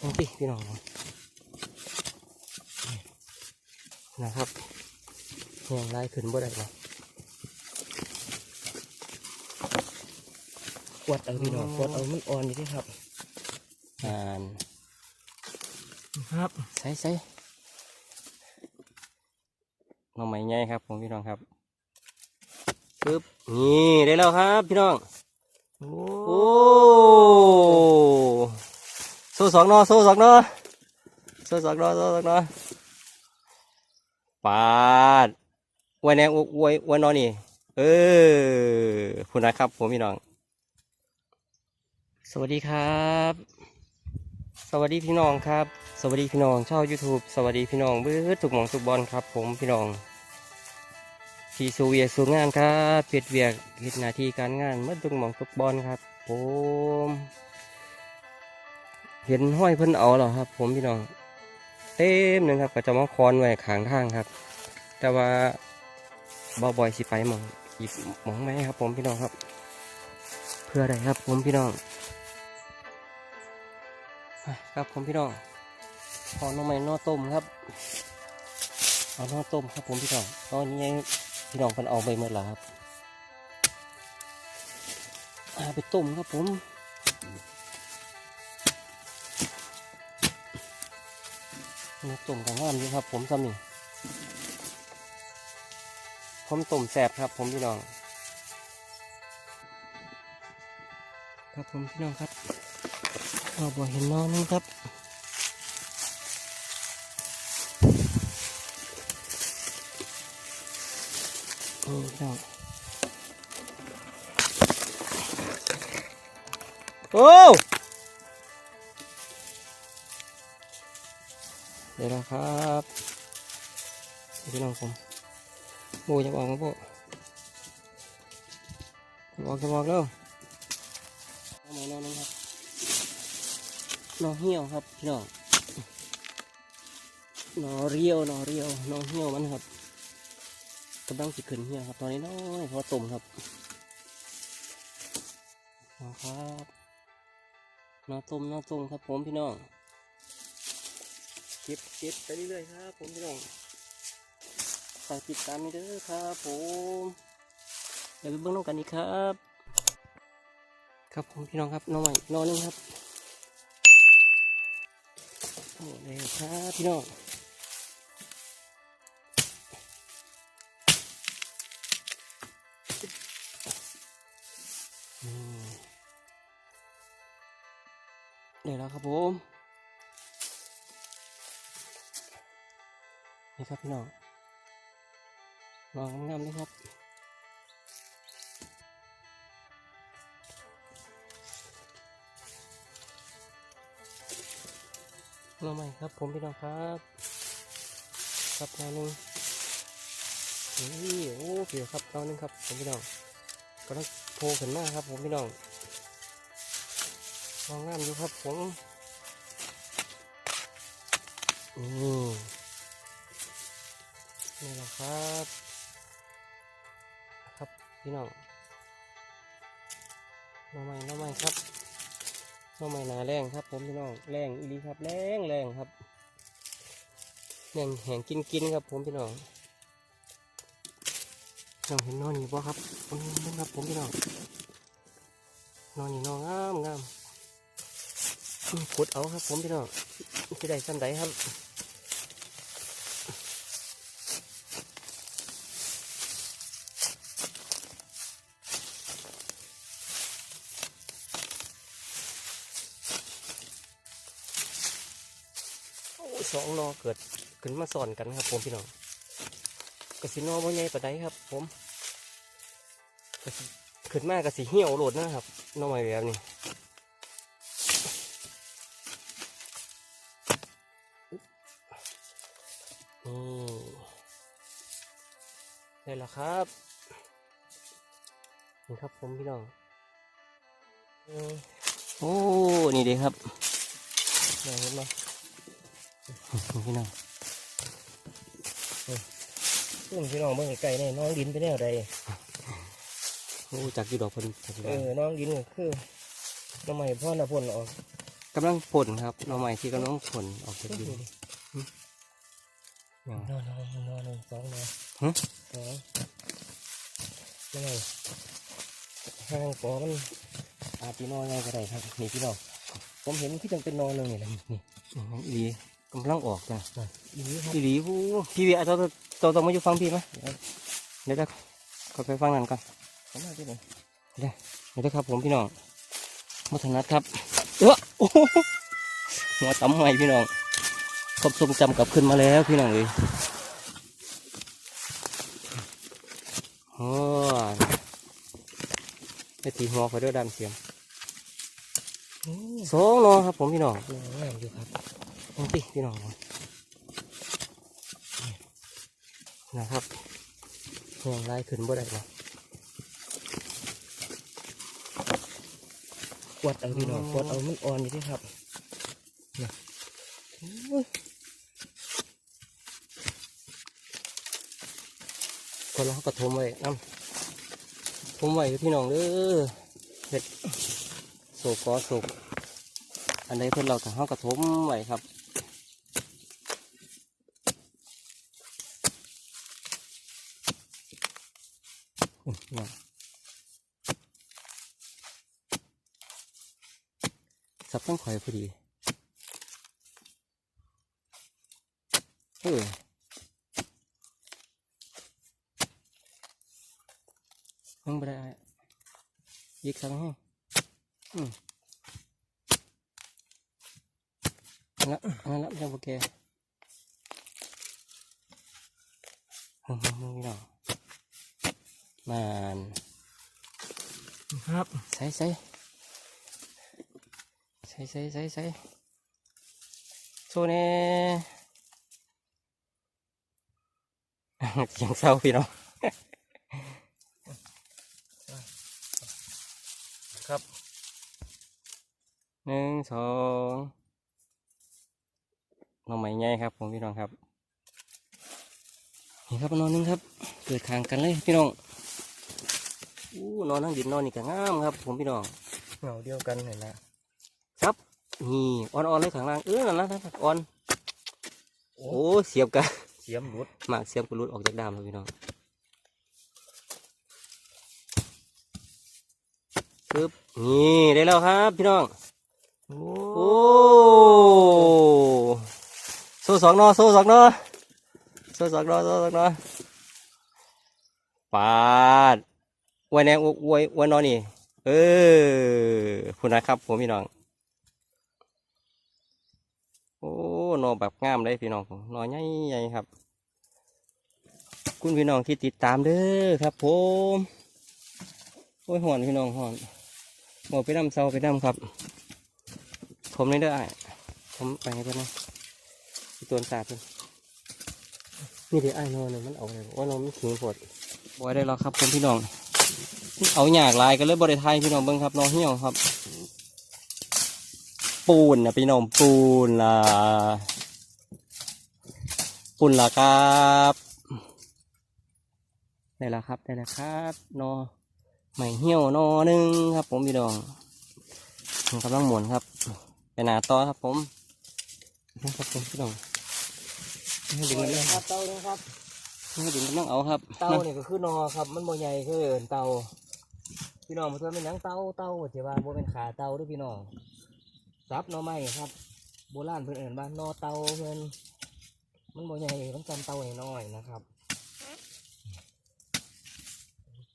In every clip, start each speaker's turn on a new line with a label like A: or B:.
A: โอเคพี่น้องนะครับแหงไล่ขึ้นบ่ได้หรอกวัดเอาพี่น้องวัดเอามันอ่อนอยู่ที่ครับอ่านครับใส่ใส่หน้องใหม่ใหญ่ครับผมพี่น้องครับปึ๊บนี่ได้แล้วครับพี่น้อง
B: โอ้
A: โอ้โซ่สองนอโซ่สองนอโซ่สองนอโซ่สองนอปาดอวยแนงอวยอวยนอนี่ เออคุณนะครับผมพี่น้อง สวัสดีครับ สวัสดีพี่น้องครับ สวัสดีพี่น้องชาว YouTube สวัสดีพี่น้องเบื้อทุกหมองทุกบอลครับ ผมพี่น้องที่สูเวียสูงานครับเปียดเวียกเห็นหน้าที่การงานเมื่อตุงหมองตุกบอลครับ ผม เห็นห้อยเพิ่นเอาแล้วครับ ผมพี่น้อง เต็มหนึ่งครับก็จะมาคอนไว้ขางทางครับ แต่ว่าบอบอยสิไปมองอีกหมองไหมครับ ผมพี่น้องครับ เพื่ออะไรครับ ผมพี่น้องครับผมพี่น้องขอน้องไม้นอต้มครับเอาน้อต้มครับ ผมพี่น้องตอนนี้พี่น้องเพิ่นเอาไปเมื่อไหร่ครับไปต้มครับผม นี่ต้มกับงามอยู่ครับ ผมซ้ำนี่ผมต้มแสบครับ ผมพี่น้อง ครับผมพี่น้องครับเราบ่เห็นน้องนี่ครับโอ้พี่น้องโอ้ นะครับพี่น้องผมโบจะบอกมาโบบอกจะบอกเร็วเอาไหนนอนนึงครับน้องเหี่ยวครับพี่น้องนอเรียวนอเรียวน้องเหี่ยวมันครับกำลังสิขึ้นเฮียวครับ ตอนนี้น้อยพอตุ่มครับนะครับน้าตุ่มน้าตุ่มครับผมพี่น้อง ก็บเก็บไปเรื่อยๆครับ ผมพี่น้องฝากติดตามด้อครับผมเดี๋ยวไปเบิ่งน้องกันอีกครับ ครับผมพี่น้องครับน้องใหม่น้องนึงครับโอ้เลยครับพี่น้องเดี๋ยวแล้วครับผม นี่ครับพี่น้องลองงามๆเลยครับมาใหม่ครับผมพี่น้องครับครับแนวหนึงนี่โอ้เกี่ยครับแนวหนึงครับผมพี่น้องกำลังโผล่ขึ้นมาครับผมพี่น้องมองงามอยู่ครับผมนี่ นี่แหละครับ ครับพี่น้องน้องใหม่น้องใหม่ครับน้องใหม่หนาแรงครับผมพี่น้องแรงอีลีครับแรงแรงครับแรงแหงกินกินครับ ผมพี่น้องน้องเห็นนอนอยู่ป่ะครับอืมนี่ครับผมพี่น้องนอนอยู่นอนงามงามขุดเอาครับ ผมพี่น้องจะได้สันใดครับ สองนอเกิดขึ้นมาสอนกันครับ ผมพี่น้องกระสินอบ่ใหญ่ปานใดครับ ผมกระสิขึ้นมากระสิเหี่ยวโหลดนะครับน้องใหม่แบบนี้นี่ได้แล้วครับนี่ครับผมพี่น้องเออโอ้ นี่เด้ครับนี่เห็นไหม พี่น้องเพื่อนพี่น้องเมื่อไก่เนี่ยน้องดินไปแนวใดโอ้จากกี่ดอกเพิ่น
B: เออน้องดินก็คือน้ำใหม่พ่อน่ะพ่นออก
A: กำลังผลครับหน่อไม้ที่กำลังผลออกจากดินอย่าง
B: นอนนอนนอนหนึ่งสองนอน
A: ฮะ
B: สองยังไงห้างปอมัน
A: อาจีนอไงก็ได้ครับนี่พี่น้อง
B: ผมเห็นที่จังเป็นนอนหนึ่งนี่แหละนี่
A: นี่อีหลี กำลังออกจ้ะ
B: อีนี้ครับ
A: อีหลีผู้พี่เวียเราเราต้องมาอยู่ฟังพี่ไหมเดี๋ยวเดี๋ยวเขาไปฟังนั่นก่อน
B: เขามาที่ไหน
A: เดี๋ยวเดี๋ยวครับผมพี่น้องมัถนัดครับเออโอ้โหหัวตำใหม่พี่น้องครบทรงจำกลับขึ้นมาแล้วพี่น้องเลยโอ้ยไปตีหัวเขาด้วยดำเสียม
B: โอ้
A: สองเนอครับผมพี่น้อง
B: นอนงามอยู่ครับ
A: นี่ติพี่น้องนะครับห่วงลายขึ้นบ่ได้หรอก
B: กวดเอาพี่น้องกวดเอามันอ่อนอยู่ที่ครับ
A: คนเราก็ทมไว้น้ำทมไว้เด้อพี่น้องเด้อเห็ดโศกกอโศกอันใดเพื่อนเรากับเขากระทมไว้ครับอื้อนี่ สับต้องข่อยพอดี เออยังไม่ได้อ้ายอีกครั้งให้อันละอันนั้นละยังโอเคฮึ่มๆๆนี่เนาะมาน
B: ครับ
A: ใส่ใส่ใส่ใส่ใส่ใส่โซเน่เสียงเศร้าพี่น้อง
B: ครับ
A: หนึ่งสองหน้องใหม่ใหญ่ครับ ผมพี่น้องครับนี่ครับนอนหนึงครับ เกิดขางกันเลยพี่น้อง อู้นอนทั้งดินนอนนี่ก็งามครับ ผมพี่น้อง
B: เหงาเดียวกันเห็นละ
A: ครับนี่อ่อนๆเลยข้างล่างเออนั่นละนั่นละอ่อนโอ้เสียบกัน
B: เสียมหลุด
A: หมากเสียบกระลุดออกจากดามแล้วพี่น้องปึ๊บนี่ได้แล้วครับพี่น้อง
B: โอ้
A: โอ้โซ่สองนอโซ่สองนอโซ่สองนอโซ่สองนอปาด อวยแนวอวยอวยนอนนี่ เออคุณนะครับผมพี่น้อง โอ้นอแบบงามเลยพี่น้องผมนใหญ่ใหญ่ครับ คุณพี่น้องที่ติดตามเด้อครับ ผมโอ้ยหอนพี่น้องหอนหมดไปนำเสาไปนำครับ ผมนี่เด้อผมไปให้เพื่อนนะตัวตาเพื่อนนี่เดี๋ยวไอ้นอนเลยมันเอาเลยว่านอนมันขิงปวดบอยได้แล้วครับผมพี่น้อง เอาหยากลายกันเลยบริไทยพี่น้องเบิ้งครับน้องเหี่ยวครับ ปูนนะพี่น้องปูนล่ะปูนละครับได้แล้วครับได้แล้วครับนอใหม่เหี่ยวนอหนึ่งครับ ผมพี่น้องกำลังหมุนครับ ไปหนาต่อครับผมนะครับผมพี่น้องดึงเลย
B: ครับเตาเนี่ยครับ
A: ให้ดึงมันต้องเอาครับ
B: เตาเนี่ยก็คือนอครับ มันโมใหญ่คือเอินเตาพี่น้องมาเพื่อนเป็นหยังเตาเตาจะว่าโบเป็นขาเตาด้วยพี่น้องซับหนอไม้ครับโบราณเพื่อนเอินบ้านนอเตาเพื่อนมันโมใหญ่มันจำเตาให้น้อยนะครับ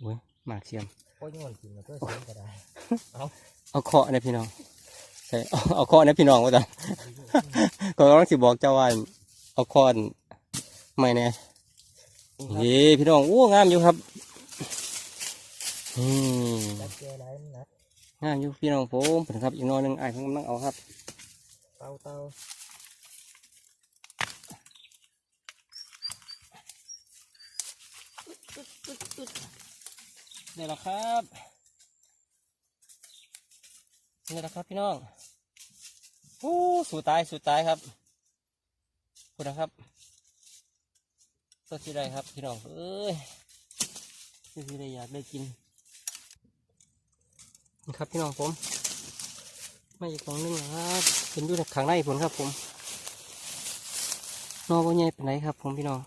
A: โอ้ยหมากเสียม
B: ก็ย้อนกินมาก็เสียงก็ได้
A: เอาเคาะเนี่ยพี่น้องใช่เอาเอาเคาะเนี่ยพี่น้องว่าจังก็ต้องสิบอกเจ้าว่าเอาคอนไม่แน่ เฮ้พี่น้องโอ้งามอยู่ครับอืม
B: จับเจออะไรมันนะ
A: งามอยู่พี่น้องผมผลครับอีกหน้อยหนึงไอ้ายเพิ่งกำลังเอาครับ
B: เตาเตา
A: นี่แหละครับนี่แหละครับพี่น้องโอ้สู้ตายสู้ตายครับพูดนะครับ ตัวที่ใดครับพี่น้องเอ้ยตัวที่ใดอยากได้กินนี่ครับพี่น้องผมไมาอีกของหนึงนะครับเห็นอยู่ในข้างในผลครับผมนอกว่าใหญ่เป็นไรครับ ผมพี่น้อง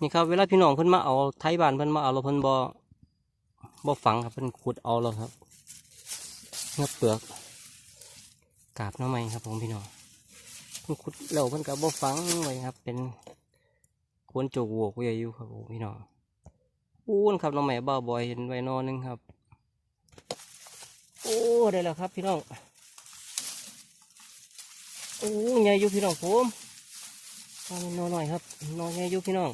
A: นี่ครับเวลาพี่น้องเพิ่นมาเอาไทยบ้านเพิ่นมาเอาเราเพิ่นบ่บ่ฝังครับเพิ่นขุดเอาแล้วครับเงือเปลือกกาบน้ำไม้ครับ ผมพี่น้องเพิ่นขุดแล้วเพิ่นก็บ่ฝังไว้ครับ เป็น คนโจกโวกไว้อยู่ครับผมพี่น้องอู้นครับน้ำไม้บ้าบอยเห็นไว้นอหนึงครับโอ้ได้แล้วครับพี่น้องโอ้ใหญ่อยู่พี่น้องผมเอนนอนหน่อยครับนอนใหญ่อยู่พี่น้อง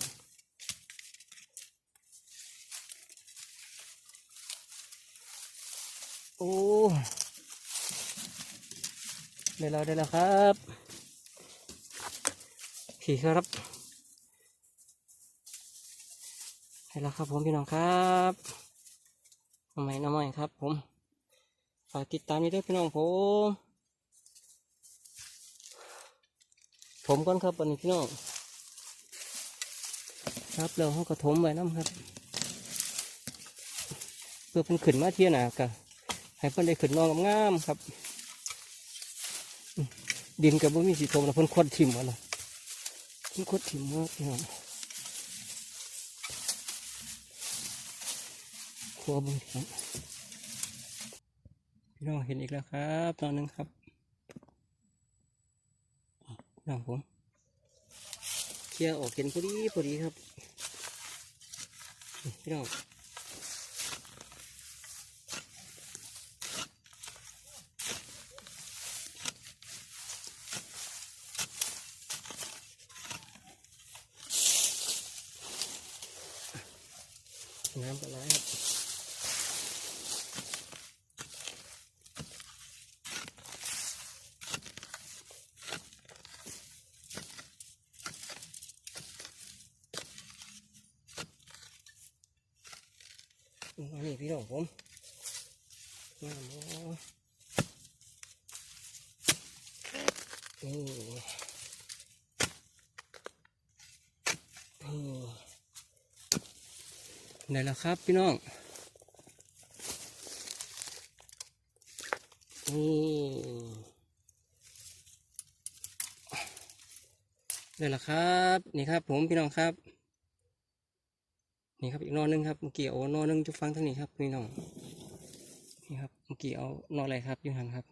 A: โอ้ได้แล้วได้แล้วครับพี่ครับ ได้แล้วครับผมพี่น้องครับทำไมน้ำใหม่ครับ ผม ฝากติดตามนี้ด้วยพี่น้องผม ผมก่อนครับวันนี้พี่น้อง ครับเราห้องกระถมไว้น้ำครับ เพื่อเพิ่นขึ้นมาเที่ยหนากะให้เพิ่อนได้ขึ้นนอนงามครับ ดินกับบ่มีสีทมแล้วเพิ่อนควดถิ่มมาเลยเพิ่นควดถิ่มมาพี่น้อง ครัวบึงครับพี่น้องเห็นอีกแล้วครับตอนนึงครับพี่น้องผมเคลียร์ออกเห็นพอดีพอดีครับพี่น้องน้ำปลาร้าครับ อันนี้พี่น้องผมงามบ่นี่นี่ ได้แล้วครับพี่น้องนี่ได้แล้วครับ นี่ครับผมพี่น้องครับ นี่ครับอีกนอหนึงครับเมื่อกี้เอานอหนึงจะฟังทางนี้ครับพี่น้อง นี่ครับเมื่อกี้เอานออะไรครับอยูหันครับ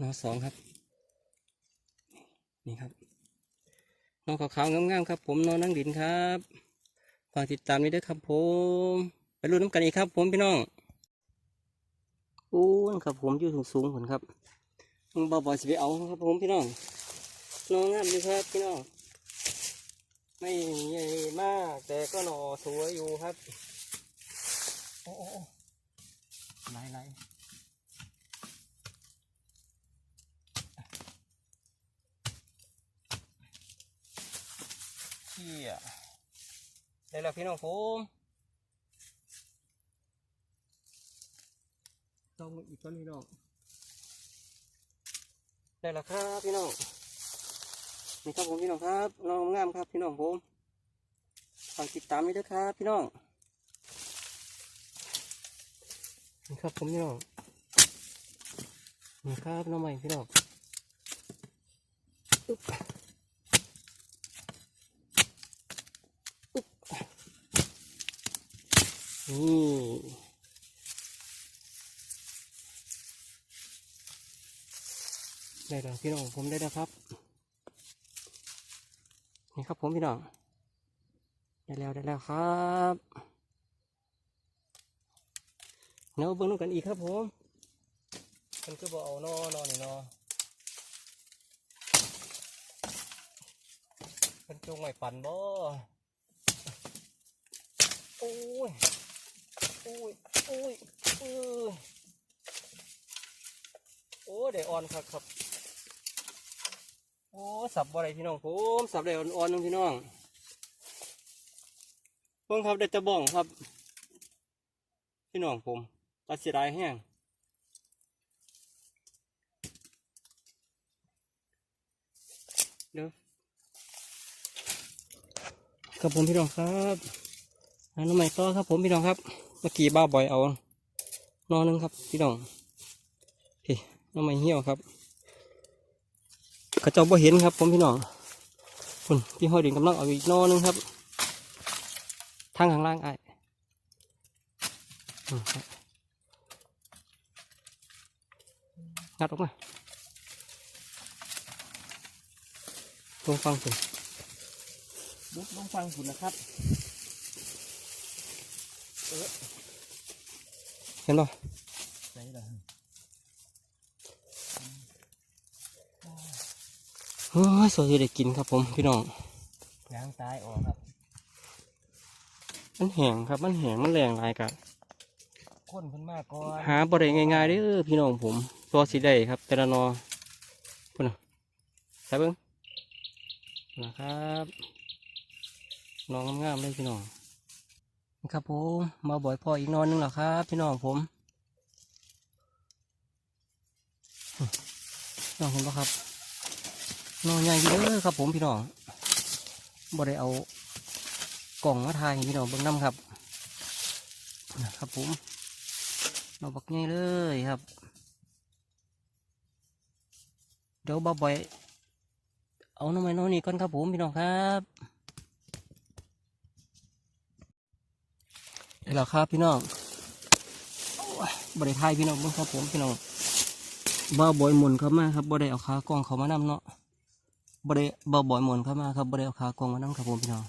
A: นอสองครับ นี่ครับนอขาวๆงามๆครับ ผมนอนั่งดินครับ ฝากติดตามไว้ด้วยครับผมไปรุ่นน้ำกันอีกครับ ผมพี่น้องอู้นครับผมอยู่สูงสูงๆผมครับมึงบ่อยๆสิไปเอาครับผมพี่น้องนองามดีครับพี่น้องไม่ใหญ่มาก แต่ก็หน่อสวยอยู่ครับโอ้โอ้โอ้ไหลไหลเชี่ย ได้แล้วพี่น้องผมต้องอีกต้นพี่น้องได้แล้วครับพี่น้องนี่ครับผมพี่น้องครับน้องงามครับพี่น้องผมฝากติดตามด้วยนะครับ พี่น้องนี่ครับผมพี่น้องนี่ครับน้องใหม่พี่น้องอุ๊บอุ๊บ นี่ได้แล้วพี่น้องผมได้แล้วครับ นี่ครับผมพี่น้อง ได้แล้วได้แล้วครับเนาเบิ่งนู่นกันอีกครับผมมันคือบอกเอานอนอนนี่นอเป็นจงใหม่ปั่นบ่โอ้ย อ้ยโอ้ยเออโอ้เดี๋ยวอ่อนครับครับ โอ้สับบ่ได้พี่น้องผมสับได้อ่อนๆนึงพี่น้องเพิ่งครับได้แตะบ้องครับ พี่น้องผมตัดเสียดายแห้งเดี๋ยวครับผมพี่น้องครับนน้ำใหม่ต่อครับผมพี่น้องครับ เมื่อกี้บ้าบ่อยเอานอนนึงครับพี่น้องพี่หน้องไม้เหี่ยวครับกระเจ้าบ่เห็นครับ ผมพี่น้องคุณพี่ห้อยดินกำลังเอาอีกนอหนึงครับ ทางข้างล่างไอ้งัดออกมาตรงฟังคุณ
B: บุกลงฟังคุณนะครับ
A: เห็นป่
B: ใส่ละ
A: เฮ้ยสวยได้กินครับผมพี่น้อง
B: ยางตายออกครับ
A: มันแห้งครับ มันแห้งมันแรงหลายกัน
B: คนเพิ่นมากก่อน
A: หาบ่ได้ง่ายๆเด้อพี่น้องผมตัวสีได้ครับ แต่ละนอพุ่นน่ะใส่เบิ้งนะครับน้องงามๆเลยพี่น้องนี่ ครับผมมาบ่อยพออีกนอนหนึงแล้วครับ พี่น้องผมน้องผมบ่ครับนอนใหญ่อยู่เด้อครับผมพี่น้องบ่ได้เอากล่องมาถ่ายพี่น้องเบิ่งน้ำครับนะครับผมเราบักง่ายเลยครับ เดี๋ยวบ่าบ่อยเอาน้ำมันน้อยนี่ก่อนครับผมพี่น้องครับ เดี๋ยวแล้วครับพี่น้องบริทายพี่น้องเบิ่งครับผมพี่น้องบ่าบ่อยหมุนเข้ามาครับบ่ได้เอาขากองเขามานำเนาะบ่ได้บ่าบ่อยหมุนเข้ามาครับบ่ได้เอาขากองมานำครับผมพี่น้อง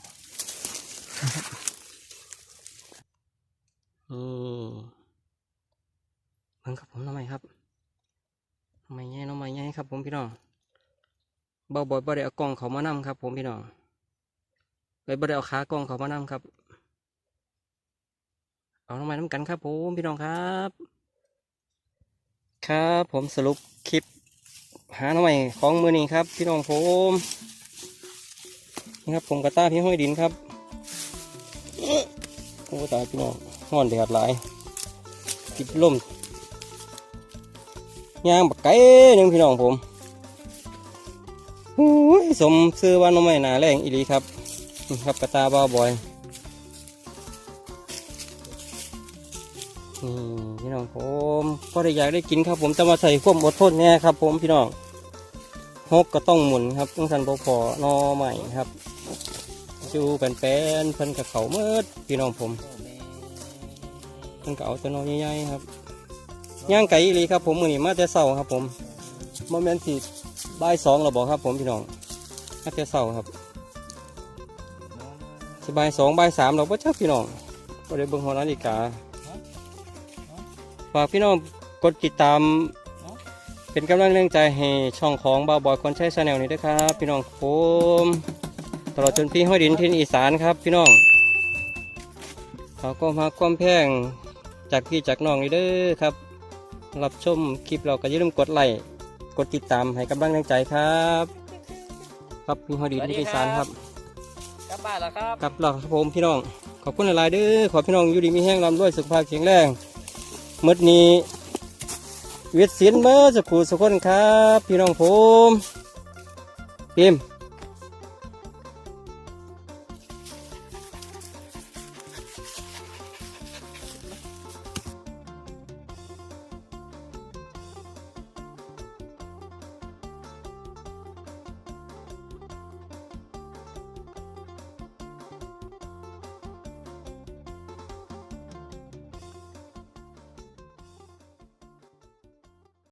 A: อืมเบิ่งครับผมทำไมครับทำไมแง่น้องไม้แง่ครับผมพี่น้องเบาบ่อยบ่ได้เอากองเขามานำครับ ผมพี่น้องไปบ่ได้เอาขากองเขามานำครับ เอาน้องม้น้ำกันครับผมพี่น้องครับ ครับผมสรุปคลิป หาน้องไมของมือนี้ครับ พี่น้องผมนี่ครับผมกระต้าพี่ห้อยดินครับโอ้ตายพี่น้องห้อนแดดหลายติดลมย่างบักไก่หนึ่งพี่น้องผมหูยสมซื้อว่าน้องไม่หนาแรงอีหลีครับนะครับกระตาบ้าบอย นี่พี่น้องผมก็ได้อยากได้กินครับ ผมจะมาใส่ความอดทนแน่ครับ ผมพี่น้องฮกก็ต้องหมุนครับต้องสันพอพอนอใหม่ครับจูแป้นๆเพิ่นกับเขาเมื่อพี่น้องผม
B: โอ้แม่
A: เพิ่นก็เอาแต่นอใหญ่ๆครับย่างไก่อีหลีครับ ผมมือนี้มาแต่เสาครับ ผมโมเมนต์ที่บ่ายสองเราบอกครับ ผมพี่น้องมาแต่เสาครับสบายสองบ่ายสามเราบ่ชักพี่น้องบ่ได้เบิ่งหัวนาฬิกา ฝากพี่น้องกดติดตาม เป็นกำลังแรงใจให้ช่องของบ่าวบอยคนใช้ชาแนลนี้ด้วยครับ พี่น้องผมตลอดจนพี่ห้อยดินทินอีสานครับ พี่น้องขอความรักความแพงจากพี่จากน้องนี่เด้อครับ รับชมคลิปเราก็อย่าลืมกดไลค์กดติดตามให้กำลังใจครับ ครับพี่ฮอดีที่อีสานครับ
B: กลับบ้านแล้วครับ
A: กลับเราครับผมพี่น้องขอบคุณหลายๆเด้อขอพี่น้องอยู่ดีมีแห้งร่ำรวยสุขภาพแข็งแรง มืดนี้เวียดศิลป์เมื่อสักครู่สักคนครับ พี่น้องผมพิมพ์